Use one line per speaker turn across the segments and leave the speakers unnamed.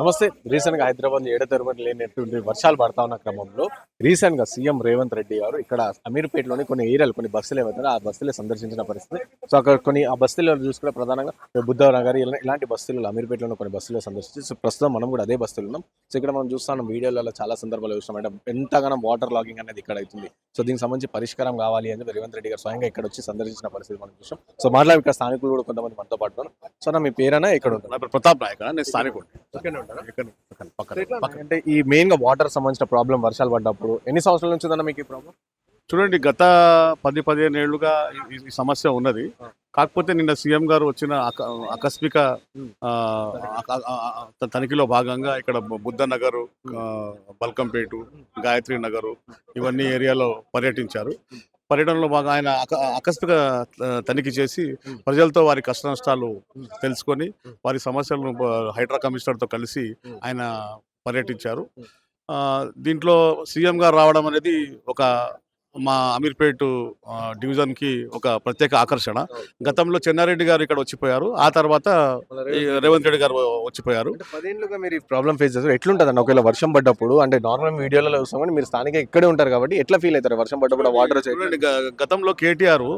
నమస్తే. రీసెంట్గా హైదరాబాద్ ఏడో తరగతి లేనటువంటి వర్షాలు పడతా ఉన్న క్రమంలో రీసెంట్గా సీఎం రేవంత్ రెడ్డి గారు ఇక్కడ అమీర్పేటలోని కొన్ని ఏరియాలు కొన్ని బస్సులు ఏవైతే ఆ బస్సులే సందర్శించిన పరిస్థితి. సో అక్కడ కొన్ని ఆ బస్సులలో చూసుకుంటే ప్రధానంగా బుద్ధనగర్ ఇలా- ఇలాంటి బస్సులు అమీర్పేటలోని కొన్ని బస్సులు సందర్శించి. సో ప్రస్తుతం మనం కూడా అదే బస్సులు ఉన్నాం. సో ఇక్కడ మనం చూస్తున్నాం వీడియోలలో చాలా సందర్భాలు చూస్తున్నాం. అంటే ఎంతగానో వాటర్ లాగింగ్ అనేది ఇక్కడ అవుతుంది. సో దీనికి సంబంధించి పరిష్కారం కావాలి అని రేవంత్ రెడ్డి గారు స్వయంగా ఇక్కడ వచ్చి సందర్శించిన పరిస్థితి మనం చూసాం సో మాట్లాడి ఇక్కడ స్థానికులు కూడా కొంతమంది మనతో పాటు. సో నా మీ పేరైనా ఇక్కడ ఉంటుంది
ప్రతాప్ నాయక్ నేను స్థానికుడు
అంటే ఈ మెయిన్గా వాటర్ సంబంధించిన ప్రాబ్లం వర్షాలు పడ్డప్పుడు ఎన్ని సంవత్సరాల నుంచి ఉందన్న మీకు ఈ ప్రాబ్లం?
చూడండి గత పది పదిహేను ఏళ్ళుగా ఈ- సమస్య ఉన్నది. కాకపోతే నిన్న సీఎం గారు వచ్చిన ఆకస్మిక తనిఖీలో భాగంగా ఇక్కడ బుద్ధ నగరు బల్కంపేటు గాయత్రి నగరు ఇవన్నీ ఏరియాలో పర్యటించారు. పర్యటనలో బాగా ఆయన అక- ఆకస్మిక తనిఖీ చేసి. ప్రజలతో వారి కష్ట నష్టాలు. తెలుసుకొని. వారి సమస్యలను హైడ్రా కమిషనర్తో కలిసి. ఆయన పర్యటించారు దీంట్లో సీఎం గారు రావడం అనేది ఒక మా అమీర్పేట్ డివిజన్కి ఒక ప్రత్యేక ఆకర్షణ. గతంలో చెన్నారెడ్డి గారు ఇక్కడ వచ్చిపోయారు. ఆ తర్వాత రేవంత్ రెడ్డి గారు వచ్చిపోయారు.
పదేళ్ళుగా మీరు ఈ ప్రాబ్లం ఫేస్ చేస్తారు ఎట్లుంటది అన్న ఒకవేళ వర్షం పడ్డప్పుడు అంటే నార్మల్ వీడియోలలో చూస్తాం కానీ మీరు స్థానిక ఇక్కడే ఉంటారు కాబట్టి ఎట్లా ఫీల్ అవుతారు? వర్షం పడ్డప్పుడు వాటర్
గతంలో కేటీఆర్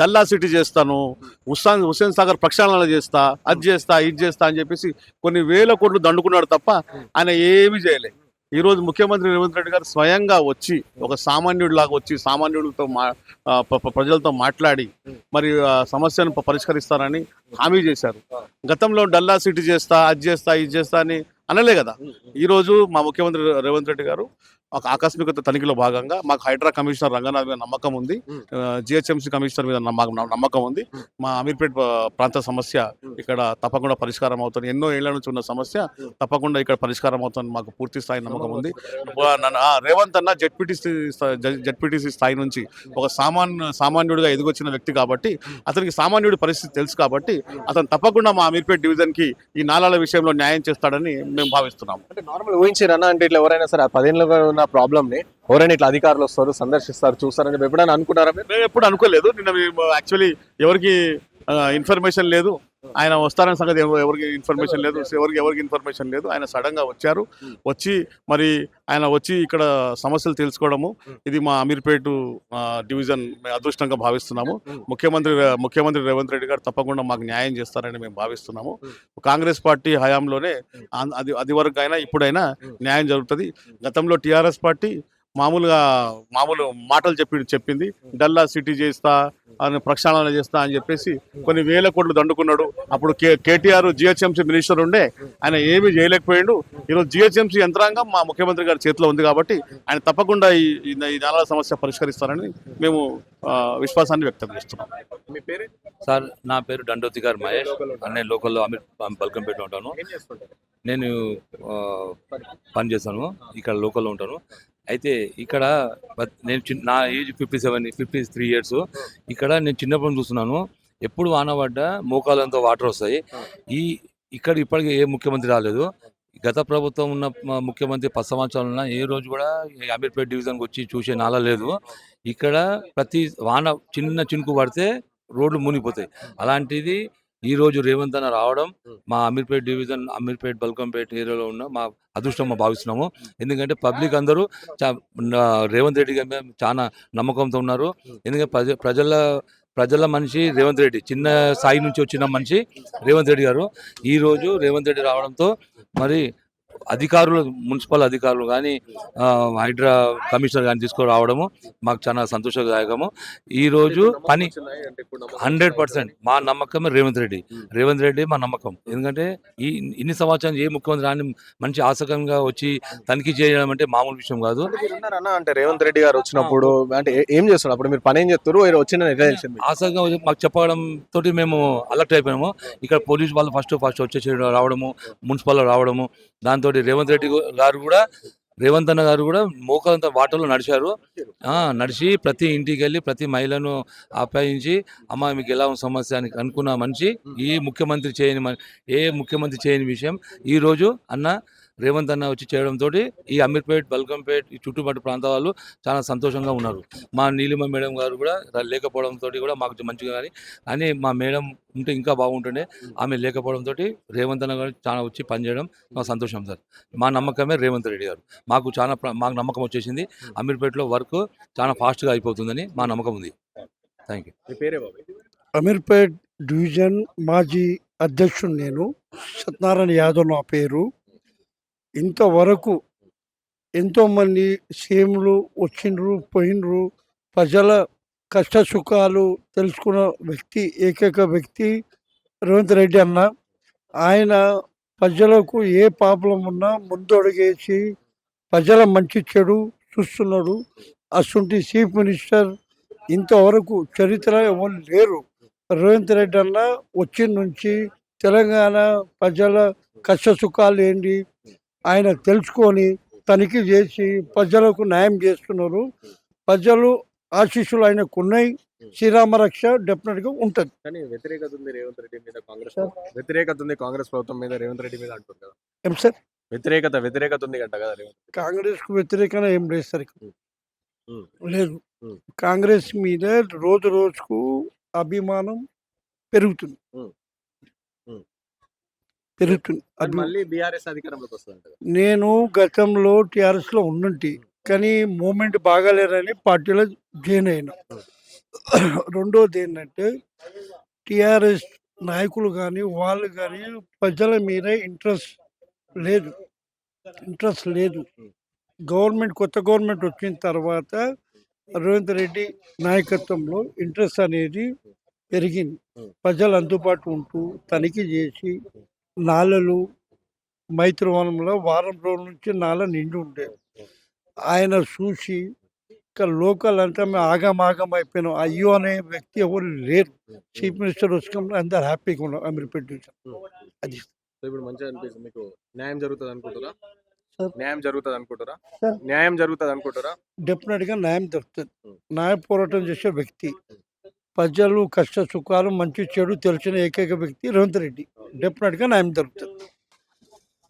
డల్లా సిటీ చేస్తాను హుస్సాన్ హుస్సేన్ సాగర్ ప్రక్షాళన చేస్తా అది చేస్తా ఇది చేస్తా అని చెప్పేసి కొన్ని వేల కోట్లు దండుకున్నాడు తప్ప ఆయన ఏమీ చేయలే. ఈ రోజు ముఖ్యమంత్రి రేవంత్ రెడ్డి గారు స్వయంగా వచ్చి ఒక సామాన్యుడిలాగా వచ్చి సామాన్యుడితో మా ప్రజలతో మాట్లాడి మరి సమస్యను పరిష్కరిస్తారని హామీ చేశారు. గతంలో డల్లా సిటీ చేస్తా అది చేస్తా ఇది చేస్తా అని అనలే కదా. ఈ రోజు మా ముఖ్యమంత్రి రేవంత్ రెడ్డి గారు ఒక ఆకస్మిక తనిఖీలో భాగంగా మాకు హైడ్రా కమిషనర్ రంగనాథ్ మీద నమ్మకం ఉంది. జిహెచ్ఎంసీ కమిషనర్ మీద నమ్మకం నమ్మకం ఉంది. మా అమీర్పేట్ ప్రాంత సమస్య. ఇక్కడ తప్పకుండా పరిష్కారం అవుతుంది. ఎన్నో ఏళ్ళ నుంచి ఉన్న సమస్య. తప్పకుండా ఇక్కడ పరిష్కారం అవుతుంది మాకు పూర్తి స్థాయి నమ్మకం ఉంది. రేవంత్ అన్న జెడ్పీటీసీ జెడ్పీటీసీ స్థాయి నుంచి ఒక సామాన్య సామాన్యుడిగా ఎదిగొచ్చిన వ్యక్తి కాబట్టి అతనికి సామాన్యుడి పరిస్థితి తెలుసు కాబట్టి అతను తప్పకుండా మా అమీర్పేట్ డివిజన్కి ఈ నాలాల విషయంలో న్యాయం చేస్తాడని మేము భావిస్తున్నాం.
అంటే నార్మల్ ఊహించారన్న అంటే ఇట్లా ఎవరైనా సరే ఆ పదేళ్ళుగా ఉన్న ప్రాబ్లం ని ఎవరైనా ఇట్లా అధికారులు వస్తారు సందర్శిస్తారు చూస్తారని చెప్పి ఎప్పుడైనా అనుకున్నారా మీరు?
ఎప్పుడు అనుకోలేదు. నిన్న యాక్చువల్లీ ఎవరికి ఇన్ఫర్మేషన్ లేదు. ఆయన వస్తారని సంగతి ఎవ- ఎవరికి ఇన్ఫర్మేషన్ లేదు. ఎవరికి ఎవరికి ఇన్ఫర్మేషన్ లేదు. ఆయన సడన్గా వచ్చారు. వచ్చి మరి ఆయన వచ్చి ఇక్కడ సమస్యలు తెలుసుకోవడము. ఇది మా అమీర్పేట డివిజన్ మేము అదృష్టంగా భావిస్తున్నాము. ముఖ్యమంత్రి ముఖ్యమంత్రి రేవంత్ రెడ్డి గారు తప్పకుండా మాకు న్యాయం చేస్తారని మేము భావిస్తున్నాము. కాంగ్రెస్ పార్టీ హయాంలోనే అది అది వరకు అయినా ఇప్పుడైనా న్యాయం జరుగుతుంది. గతంలో టిఆర్ఎస్ పార్టీ మామూలుగా మామూలు మాటలు చెప్పి చెప్పింది. డల్లా సిటీ చేస్తా అని ప్రక్షాళన చేస్తా అని చెప్పేసి కొన్ని వేల కోట్లు దండుకున్నాడు. అప్పుడు కే కేటీఆర్ జిహెచ్ఎంసీ మినిస్టర్ ఉండే. ఆయన ఏమీ చేయలేకపోయిండు. ఈరోజు జిహెచ్ఎంసీ యంత్రాంగం మా ముఖ్యమంత్రి గారి చేతిలో ఉంది కాబట్టి ఆయన తప్పకుండా ఈ ఈ సమస్య పరిష్కరిస్తారని మేము విశ్వాసాన్ని వ్యక్తం చేస్తున్నాం.
మీ పేరు?
సార్ నా పేరు దండోతి గారు మహేష్. నేను లోకల్లో అమీర్ బల్కంపేట ఉంటాను. నేను ఆ, పని చేస్తాను. ఇక్కడ లోకల్లో ఉంటాను. అయితే ఇక్కడ నేను చిన్న నా age fifty seven fifty three years. ఇక్కడ నేను చిన్నప్పుడు చూస్తున్నాను. ఎప్పుడు వాన పడ్డా మోకాలంతా వాటర్ వస్తాయి. ఈ ఇక్కడ ఇప్పటికీ ఏ ముఖ్యమంత్రి రాలేదు. గత ప్రభుత్వం ఉన్న ముఖ్యమంత్రి పది సంవత్సరాలు ఉన్న ఏ రోజు కూడా అమీర్పేట్ డివిజన్కి వచ్చి చూసే నాలా లేదు. ఇక్కడ ప్రతి వాన చిన్న చినుకు పడితే రోడ్లు మునిగిపోతాయి. అలాంటిది ఈ రోజు రేవంత్ అన్న రావడం మా అమీర్పేట్ డివిజన్ అమీర్పేట్ బల్కంపేట్ ఏరియాలో ఉన్న మా అదృష్టం మా భావిస్తున్నాము. ఎందుకంటే పబ్లిక్ అందరూ రేవంత్ రెడ్డి గారి చాలా నమ్మకంతో ఉన్నారు. ఎందుకంటే ప్రజ ప్రజల ప్రజల మనిషి రేవంత్ రెడ్డి చిన్న స్థాయి నుంచి వచ్చిన మనిషి రేవంత్ రెడ్డి గారు. ఈ రోజు రేవంత్ రెడ్డి రావడంతో మరి అధికారులు మున్సిపల్ అధికారులు కానీ హైడ్రా కమిషనర్ కానీ తీసుకురావడము మాకు చాలా సంతోషదాయకము. ఈ రోజు పని హండ్రెడ్ పర్సెంట్ మా నమ్మకమే రేవంత్ రెడ్డి. రేవంత్ రెడ్డి మా నమ్మకం. ఎందుకంటే ఈ ఇన్ని సంవత్సరాలు ఏ ముఖ్యమంత్రి రాని మంచి ఆసకంగా వచ్చి తనిఖీ చేయడం అంటే మామూలు విషయం కాదు.
అంటే రేవంత్ రెడ్డి గారు వచ్చినప్పుడు అంటే ఏ- చేస్తారు? అప్పుడు మీరు పని ఏం చేస్తారు? వచ్చిన?
ఆసకంగా వచ్చి మాకు చెప్పడం తోటి మేము అలర్ట్ అయిపోయాము. ఇక్కడ పోలీస్ వాళ్ళు ఫస్ట్ ఫస్ట్ వచ్చేసి రావడము మున్సిపల్ రావడము దాంతో రేవంత్ రెడ్డి గారు కూడా రేవంత్ అన్న గారు కూడా మోకాలంత వాటర్లో నడిచారు. ఆ, నడిచి ప్రతి ఇంటికి వెళ్ళి ప్రతి మహిళను ఆప్యాయించి అమ్మ మీకు ఎలా ఉంది సమస్య? అని అనుకున్న మనిషి ఈ ముఖ్యమంత్రి చేయని ఏ ముఖ్యమంత్రి చేయని విషయం. ఈ రోజు అన్న రేవంత్ అన్న వచ్చి చేయడంతో ఈ అమీర్పేట్ బల్కంపేట్ ఈ చుట్టుపక్కల ప్రాంత వాళ్ళు చాలా సంతోషంగా ఉన్నారు. మా నీలిమ మేడం గారు కూడా లేకపోవడంతో కూడా మాకు మంచిగా కానీ అని మా మేడం ఉంటే ఇంకా బాగుంటుండే. ఆమె లేకపోవడంతో రేవంత్ అన్న గారు చాలా వచ్చి పనిచేయడం మాకు సంతోషం సార్. మా నమ్మకమే రేవంత్ రెడ్డి గారు. మాకు చాలా మాకు నమ్మకం వచ్చేసింది. అమీర్పేటలో వర్క్ చాలా ఫాస్ట్గా అయిపోతుందని మా నమ్మకం ఉంది. Thank you.
మీ పేరే బాబు?
అమీర్పేట్ డివిజన్ మాజీ అధ్యక్షుడు నేను. సత్యనారాయణ యాదవ్ నా పేరు. ఇంతవరకు ఎంతోమంది సీఎంలు వచ్చిండ్రు పోయినరు ప్రజల కష్ట సుఖాలు తెలుసుకున్న వ్యక్తి ఏకైక వ్యక్తి రేవంత్ రెడ్డి అన్న. ఆయన ప్రజలకు ఏ ప్రాబ్లం ఉన్నా ముందడుగేసి ప్రజల మంచి చెడు చూస్తున్నాడు. అసంటి చీఫ్ మినిస్టర్ ఇంతవరకు చరిత్ర ఎవరు లేరు. రేవంత్ రెడ్డి అన్న వచ్చిన నుంచి తెలంగాణ ప్రజల కష్ట సుఖాలు ఏంటి? ఆయన తెలుసుకొని తనిఖీ చేసి ప్రజలకు న్యాయం చేస్తున్నారు. ప్రజలు ఆశీస్సులు ఆయనకు ఉన్నాయి శ్రీరామ రక్ష డెఫినెట్గా ఉంటది.
కానీ వ్యతిరేకత ఉంది రేవంత్ రెడ్డి మీద కాంగ్రెస్ వ్యతిరేకత ఉంది కాంగ్రెస్ ప్రభుత్వం మీద రేవంత్ రెడ్డి మీద అంటారు కదా.
ఏం సార్?
వ్యతిరేకత వ్యతిరేకత ఉంది అంట కదా
కాంగ్రెస్కు వ్యతిరేకంగా ఏం లేదు సార్. లేదు. కాంగ్రెస్ మీద రోజు రోజుకు అభిమానం పెరుగుతుంది. పెరుగుతుంది
మళ్ళీ బీఆర్ఎస్ అధికారంలోకి వస్తుంది కదా.
నేను గతంలో టిఆర్ఎస్లో ఉన్నంటి కానీ మూమెంట్ బాగాలేరని పార్టీలో జాయిన్ అయినా. రెండోది ఏంటంటే టిఆర్ఎస్ నాయకులు కానీ వాళ్ళు కానీ ప్రజల మీద ఇంట్రెస్ట్ లేదు. ఇంట్రెస్ట్ లేదు. గవర్నమెంట్ కొత్త గవర్నమెంట్ వచ్చిన తర్వాత రేవంత్ రెడ్డి నాయకత్వంలో ఇంట్రెస్ట్ అనేది పెరిగింది. ప్రజలు అందుబాటు ఉంటూ తనిఖీ చేసి నాలలు మైత్రివనంలో వారం రోజుల నుంచి నాల నిండి ఉండే ఆయన చూసి ఇక్కడ లోకల్ అంతా మేము ఆగం ఆగం అయిపోయినాం. అయ్యో అనే వ్యక్తి ఎవరు లేరు. చీఫ్ మినిస్టర్ వచ్చి అందరు హ్యాపీగా ఉన్నాం అమీర్పేట అది
ఇప్పుడు మంచిగా అనిపిస్తుంది మీకు. న్యాయం జరుగుతుంది అనుకుంటారా. న్యాయం జరుగుతుంది అనుకుంటారా. న్యాయం జరుగుతుంది అనుకుంటారా?
డెఫినెట్గా న్యాయం దొరుకుతుంది. న్యాయ పోరాటం చేసే వ్యక్తి. ప్రజలు కష్ట సుఖాలు మంచి చెడు తెలిసిన ఏకైక వ్యక్తి రేవంత్ రెడ్డి. డెఫినెట్గా న్యాయం దొరుకుతుంది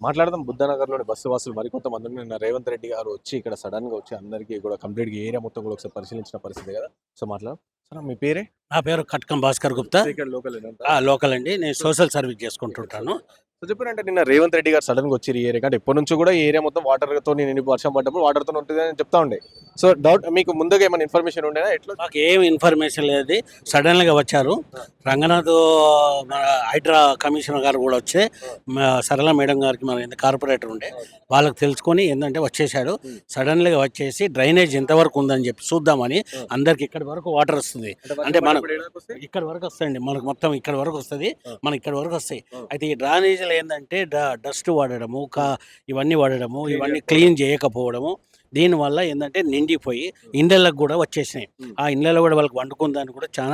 మాట్లాడదాం. బుద్ధనగర్లోని బస్సు వాసులు మరికొంతమంది నిన్న రేవంత్ రెడ్డి గారు వచ్చి ఇక్కడ సడన్గా వచ్చి అందరికీ కూడా కంప్లీట్గా ఏరియా మొత్తం కూడా ఒకసారి పరిశీలించిన పరిస్థితి కదా. సో మాట్లాడదాం. సార్ మీ పేరే?
నా పేరు కట్కం భాస్కర్ గుప్తా.
లోకల్
ఆ, లోకల్ అండి నేను సోషల్ సర్వీస్ చేసుకుంటుంటాను.
సో చెప్పారంటే నిన్న రేవంత్ రెడ్డి గారు సడన్గా వచ్చి ఈ ఏరియా అంటే ఎప్పటి నుంచో కూడా ఈ ఏరియా మొత్తం వాటర్తో నేను వర్షం పడ్డప్పుడు వాటర్తో ఉంటుంది అని చెప్తా ఉండే. సో డౌట్ మీకు ముందుగా ఏమైనా ఇన్ఫర్మేషన్ ఉండేనా ఎట్లా?
మాకు ఏం ఇన్ఫర్మేషన్ లేదు సడన్గా వచ్చారు రంగనాథ్ హైడ్రా కమిషనర్ గారు కూడా వచ్చి సరళ మేడం గారికి మన ఎంత కార్పొరేటర్ ఉండే. వాళ్ళకి తెలుసుకొని ఏంటంటే వచ్చేసాడు సడన్గా వచ్చేసి డ్రైనేజ్ ఎంతవరకు ఉందని చెప్పి చూద్దామని అందరికి ఇక్కడి వరకు వాటర్ వస్తుంది. అంటే మనం- ఇక్కడ వరకు వస్తాయండి. మనకు మొత్తం ఇక్కడ వరకు వస్తుంది. మన ఇక్కడ వరకు వస్తాయి. అయితే ఈ డ్రైనేజీలు ఏంటంటే డస్ట్ వాడడము కా ఇవన్నీ వాడడము ఇవన్నీ క్లీన్ చేయకపోవడము. దీనివల్ల ఏంటంటే నిండిపోయి ఇండ్లకు కూడా వచ్చేసినాయి. ఆ ఇండ్లలో కూడా వాళ్ళకి వండుకుందానికి కూడా చాలా